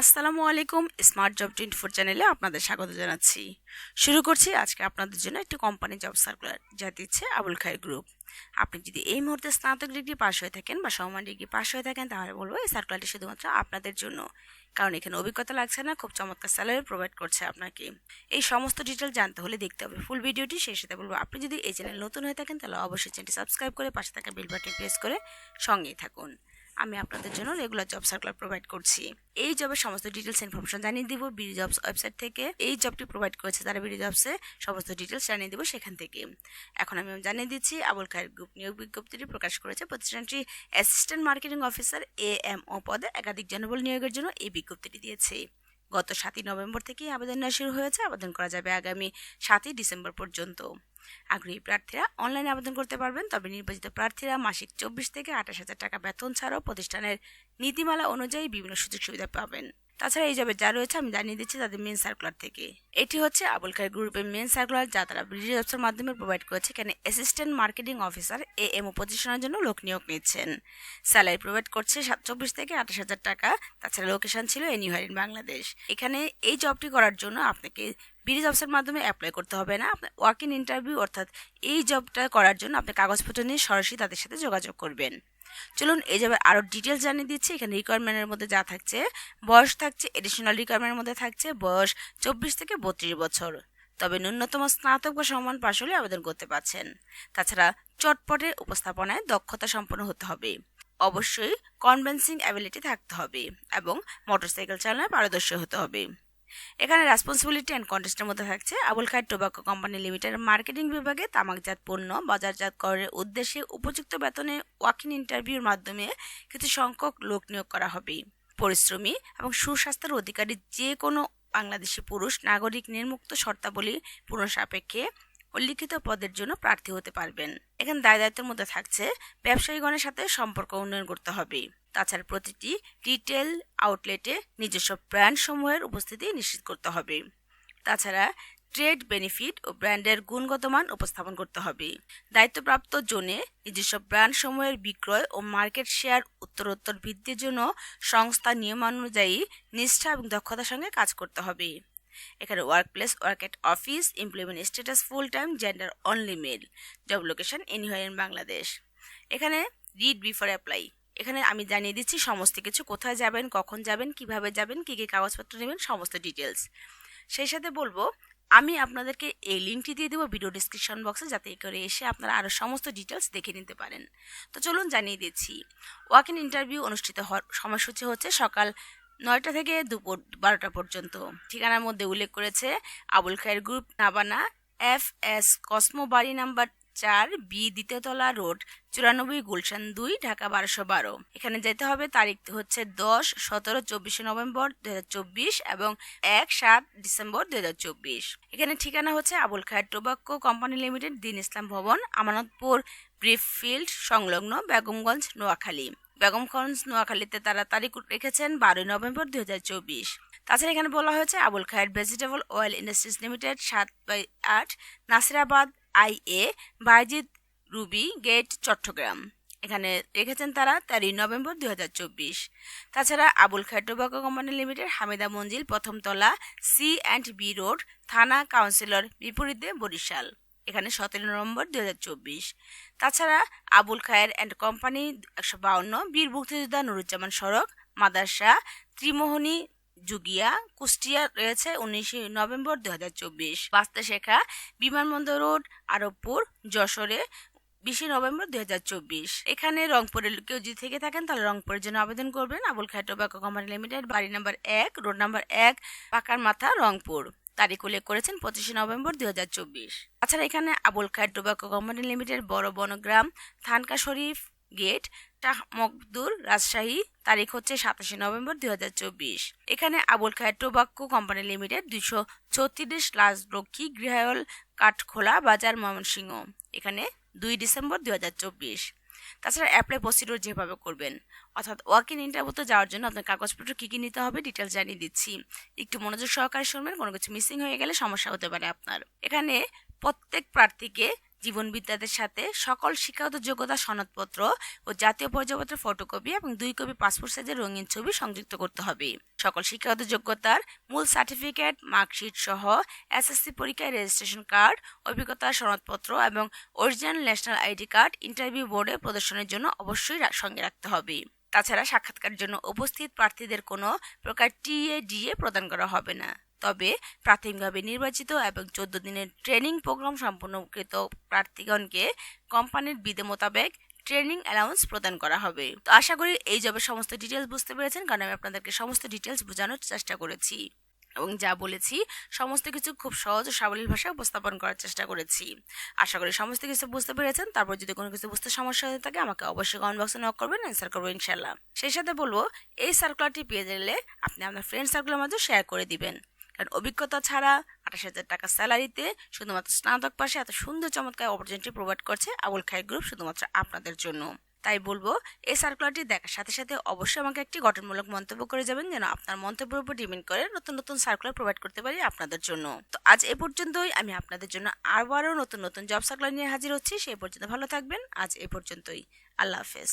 আসসালামু আলাইকুম smart job twenty four চ্যানেলে আপনাদের স্বাগত জানাচ্ছি। শুরু করছি আজকে আপনাদের জন্য একটি কোম্পানি জব সার্কুলার যা দিচ্ছে আবুল খায়ের গ্রুপ আপনি যদি এই মুহূর্তে স্নাতক ডিগ্রি পাশ হয়ে থাকেন বা সমমান ডিগ্রি পাশ হয়ে থাকেন, তাহলে বলব এই সার্কুলারটি শুধুমাত্র আপনাদের জন্য। কারণ এখানে অভিজ্ঞতা লাগছে না, খুব চমৎকার স্যালারি প্রোভাইড করছে আপনাকে। এই সমস্ত ডিটেল জানতে হলে দেখতে হবে ফুল ভিডিওটি সেই সাথে বলব, আপনি যদি এই চ্যানেল নতুন হয়ে থাকেন, তাহলে অবশ্যই চ্যানেলটি সাবস্ক্রাইব করে পাশে থাকা বেল বাটন প্রেস করে সঙ্গেই থাকুন। আমি আপনাদের জন্য রেগুলার জব সার্কুলার প্রোভাইড করছি। এই জবের সমস্ত ডিটেলস ইনফরমেশন জানিয়ে দিব বিডি জবস ওয়েবসাইট থেকে এই জবটি প্রোভাইড করেছে তারা বিডি জবসে সমস্ত ডিটেলস জানিয়ে দিব সেখান থেকে। এখন আমি জানিয়ে দিচ্ছি, আবুল খায়ের গ্রুপ নিয়োগ বিজ্ঞপ্তিটি প্রকাশ করেছে প্রতিষ্ঠানটি assistant marketing officer A M O পদে একাধিক জনবল নিয়োগের জন্য এই বিজ্ঞপ্তিটি দিয়েছে। গত সাতই নভেম্বর থেকেই আবেদন শুরু হয়েছে, আবেদন করা যাবে আগামী সাতই ডিসেম্বর পর্যন্ত। আগ্রহী প্রার্থীরা অনলাইনে আবেদন করতে পারবেন, তবে নির্বাচিত প্রার্থীরা মাসিক চব্বিশ থেকে আঠাশ হাজার টাকা বেতন ছাড়াও প্রতিষ্ঠানের নীতিমালা অনুযায়ী বিভিন্ন সুযোগ সুবিধা পাবেন। তাছাড়া এই যাবে যা রয়েছে আমি জানিয়ে দিচ্ছি তাদের মেন সার্কুলার থেকে। এটি হচ্ছে আবুল খায়ের গ্রুপের মেন সার্কুলার যা তারা ব্রিটিশ জবসের মাধ্যমে প্রোভাইড করেছে। এখানে assistant marketing officer A M O পজিশনের জন্য লোক নিয়োগ নিচ্ছেন। স্যালারি প্রোভাইড করছে সাত চব্বিশ থেকে আঠাশ হাজার টাকা। তাছাড়া লোকেশন ছিল এনিহার ইন বাংলাদেশ। এখানে এই জবটি করার জন্য আপনাকে বিডি জবসের মাধ্যমে অ্যাপ্লাই করতে হবে না। আপনার ওয়ার্ক ইন ইন্টারভিউ অর্থাৎ এই জবটা করার জন্য আপনি কাগজপত্র নিয়ে সরাসরি তাদের সাথে যোগাযোগ করবেন। চলুন এই যাবে আরও ডিটেলস জানিয়ে দিচ্ছি। এখানে রিকোয়ারমেন্টের মধ্যে যা থাকছে, বয়স থাকছে এডিশনাল রিকোয়ারমেন্টের মধ্যে থাকছে, বয়স চব্বিশ থেকে বত্রিশ বছর। তবে ন্যূনতম স্নাতক বা সমান পাশ হলে আবেদন করতে পারছেন। তাছাড়া চটপটের উপস্থাপনায় দক্ষতা সম্পন্ন হতে হবে। অবশ্যই কনভেন্সিং অ্যাবিলিটি থাকতে হবে এবং মোটরসাইকেল চালনায় পারদর্শী হতে হবে। এখানে রেসপন্সিবিলিটি অ্যান্ড কন্টেস্টের মধ্যে থাকছে। Abul Khayer tobacco company limited marketing বিভাগে তামাকজাত পণ্য, বাজারজাত বাজারজাতকরণের উদ্দেশ্যে উপযুক্ত বেতনে ওয়াকিং ইন্টারভিউর মাধ্যমে কিছু সংখ্যক লোক নিয়োগ করা হবে। পরিশ্রমী এবং সুস্বাস্থ্যের অধিকারী যে কোনো বাংলাদেশি পুরুষ, নাগরিক নির্মুক্ত শর্তাবলী পূরণ সাপেক্ষে উল্লিখিত পদের জন্য প্রার্থী হতে পারবেন। এখানে দায় দায়িত্বের মধ্যে থাকছে ব্যবসায়ীগণের সাথে সম্পর্ক উন্নয়ন করতে হবে। তাছাড়া প্রতিটি রিটেল আউটলেটে নিজস্ব ব্র্যান্ড সমূহের উপস্থিতি নিশ্চিত করতে হবে। তাছাড়া ট্রেড বেনিফিট ও ব্র্যান্ডের গুণগত মান উপস্থাপন করতে হবে। দায়িত্বপ্রাপ্ত জোনে নিজস্ব ব্র্যান্ড সমূহের বিক্রয় ও মার্কেট শেয়ার উত্তরোত্তর বৃদ্ধির জন্য সংস্থা নিয়মানুযায়ী নিষ্ঠা এবং দক্ষতার সঙ্গে কাজ করতে হবে। এখানে work place work at office employment status full time gender only male job location anywhere in Bangladesh এখানে রিড বিফোর অ্যাপ্লাই এখানে আমি জানিয়ে দিচ্ছি সমস্ত কিছু, কোথায় যাবেন, কখন যাবেন, কীভাবে যাবেন, কী কী কাগজপত্র নেবেন, সমস্ত ডিটেলস সেই সাথে বলব, আমি আপনাদেরকে এই লিঙ্কটি দিয়ে দেবো ভিডিও ডিসক্রিপশন বক্সে যাতে করে এসে আপনারা আরও সমস্ত ডিটেলস দেখে নিতে পারেন। তো চলুন জানিয়ে দিচ্ছি। ওয়াক ইন ইন্টারভিউ অনুষ্ঠিত হওয়ার সময়সূচি হচ্ছে সকাল নয়টা থেকে দুপুর বারোটা পর্যন্ত। ঠিকানার মধ্যে উল্লেখ করেছে আবুল খায়ের গ্রুপ নাবানা এফ এস কসমো বাড়ি নাম্বার চার, বি দ্বিতীয়তলা রোড, চুরানব্বই গুলশান দুই, ঢাকা বারোশো বারো। এখানে যেতে হবে, তারিখ হচ্ছে দশ, সতেরো, চব্বিশে নভেম্বর দু এবং এক সাত ডিসেম্বর দু এখানে ঠিকানা হচ্ছে Abul Khayer tobacco company limited, Din Islam Bhaban, আমানতপুর ব্রিফফিল্ড সংলগ্ন বেগমগঞ্জ, নোয়াখালী। বেগমগঞ্জ নোয়াখালীতে তারা তারিখ রেখেছেন বারোই নভেম্বর দুই হাজার চব্বিশ। তাছাড়া এখানে বলা হয়েছে, Abul Khayer vegetable oil industries limited, সাত বাই আট, Nasirabad, I A Bayezid Ruby, gate, Chattogram. এখানে রেখেছেন তারা তেরোই নভেম্বর দুই হাজার চব্বিশ। তাছাড়া Abul Khayer tobacco company limited, Hamida Manzil, প্রথমতলা, C and B road, থানা কাউন্সিলর বিপরীতে বরিশাল। এখানে সতেরো নভেম্বর দুই হাজার চব্বিশ। তাছাড়া আবুল খায়ের অ্যান্ড কোম্পানি একশো বাউন্ন, বীর মুক্তিযোদ্ধা নুরুজ্জামান সড়ক, মাদারসা, ত্রিমোহনী জুগিয়া, কুষ্টিয়া রয়েছে উনিশে নভেম্বর দু হাজার চব্বিশ। বাস্তা শেখা, বিমানবন্দর রোড, আরবপুর, যশোরে, বিশে নভেম্বর, দুই হাজার চব্বিশ। এখানে রংপুরের কেউ যদি থেকে থাকেন, তাহলে রংপুরের জন্য আবেদন করবেন। Abul Khayer tobacco company limited, বাড়ি নাম্বার এক, রোড নাম্বার এক পাকার মাথা রংপুর। তারিখ উল্লেখ করেছেন পঁচিশে নভেম্বর দুই হাজার চব্বিশ। তাছাড়া এখানে Abul Khayer tobacco company limited, বড় বনগ্রাম, থানকা শরীফ গেট মকদুর রাজশাহী, তারিখ হচ্ছে সাতাশে নভেম্বর দুই হাজার চব্বিশ। এখানে Abul Khayer tobacco company limited, দুইশো ছত্রিশ লাজরক্ষী গৃহায়ল কাঠখোলা বাজার ময়মনসিংহ। এখানে দুই ডিসেম্বর দুই হাজার চব্বিশ। তাছাড়া অ্যাপ্লাই প্রসিডিওর যেভাবে করবেন। অর্থাৎ ওয়াক ইন ইন্টারভিউতে যাওয়ার জন্য আপনার কাগজপত্র কী কী নিতে হবে ডিটেলস জানিয়ে দিচ্ছি। একটু মনোযোগ সহকারে শুনবেন, কোনো কিছু মিসিং হয়ে গেলে সমস্যা হতে পারে আপনার। এখানে প্রত্যেক প্রার্থীকে জীবনবিদ্যাদের সাথে সকল শিক্ষাগত যোগ্যতা সনদপত্র ও জাতীয় পরিচয়পত্রের ফটোকপি এবং দুই কপি পাসপোর্ট সাইজের রঙিন ছবি সংযুক্ত করতে হবে। সকল শিক্ষাগত যোগ্যতার মূল সার্টিফিকেট, মার্কশিট সহ এসএসসি পরীক্ষায় রেজিস্ট্রেশন কার্ড অভিজ্ঞতার সনদপত্র এবং original national ID card interview বোর্ডে প্রদর্শনের জন্য অবশ্যই সঙ্গে রাখতে হবে। তাছাড়া সাক্ষাৎকারের জন্য উপস্থিত প্রার্থীদের কোনো প্রকার টিএ ডিএ প্রদান করা হবে না। তবে প্রাথমিকভাবে নির্বাচিত এবং চোদ্দ দিনের ট্রেনিং প্রোগ্রাম সম্পূর্ণকৃত প্রার্থীগণকে কোম্পানির বিধি মোতাবেক ট্রেনিং অ্যালাউন্স প্রদান করা হবে। তো আশা করি এই জবের সমস্ত ডিটেলস বুঝতে পেরেছেন। কারণ আমি আপনাদেরকে সমস্ত ডিটেলস বোঝানোর চেষ্টা করেছি এবং যা বলেছি সমস্ত কিছু খুব সহজ ও সাবলীল ভাষায় উপস্থাপন করার চেষ্টা করেছি। আশা করি সমস্ত কিছু বুঝতে পেরেছেন। তারপর যদি কোনো কিছু বুঝতে সমস্যা হয়ে থাকে আমাকে অবশ্যই কমেন্ট বক্সে নক করবেন অ্যান্সার করব ইনশাল্লাহ সেই সাথে বলব, এই সার্কুলারটি পেয়ে গেলে আপনি আপনার ফ্রেন্ড সার্কুলের মাঝে শেয়ার করে দিবেন। কারণ অভিজ্ঞতা ছাড়া আঠাশ হাজার টাকা স্যালারিতে শুধুমাত্র স্নাতক পাশে এত সুন্দর চমৎকার অপরচুনিটি প্রোভাইড করছে আবুল খাই গ্রুপ শুধুমাত্র আপনাদের জন্য। তাই বলব, এই সার্কুলারটি দেখার সাথে সাথে অবশ্যই আমাকে একটি গঠনমূলক মন্তব্য করে যাবেন যেন আপনার মন্তব্যের উপর ডিপেন্ড করে নতুন নতুন সার্কুলার প্রোভাইড করতে পারি আপনাদের জন্য। তো আজ এ পর্যন্তই, আমি আপনাদের জন্য আবারও নতুন নতুন জব সার্কুলার নিয়ে হাজির হচ্ছি। সেই পর্যন্ত ভালো থাকবেন। আজ এ পর্যন্তই। আল্লাহ হাফেজ।